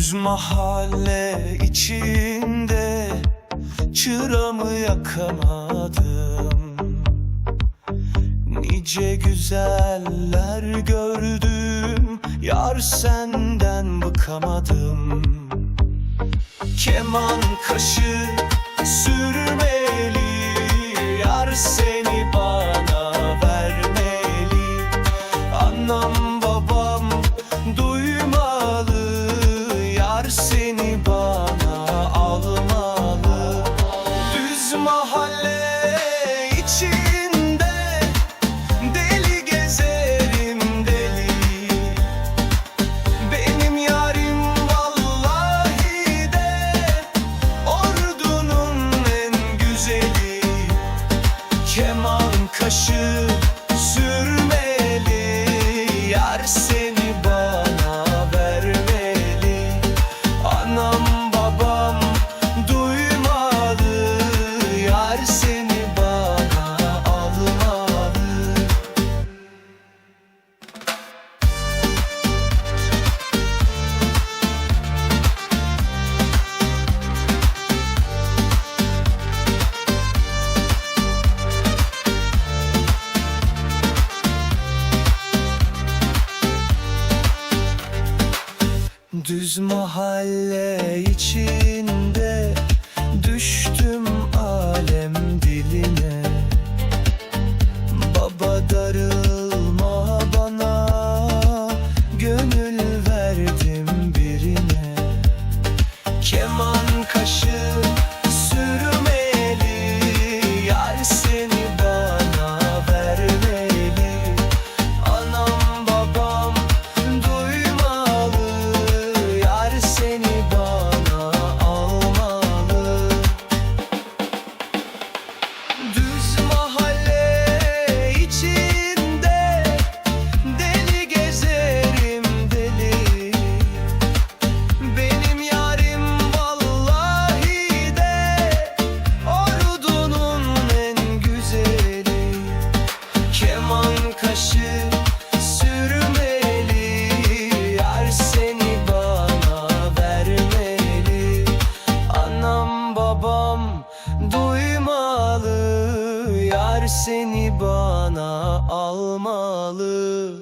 Düz mahalle içinde çıramı yakamadım. Nice güzeller gördüm Yar senden bıkamadım. Keman kaşı sürmeli seni bana almalı. Düz mahalle içinde Deli gezerim deli. Benim yarim vallahi de Ordunun en güzeli. Keman kaşı Düz mahalle içinde Yar seni bana almalı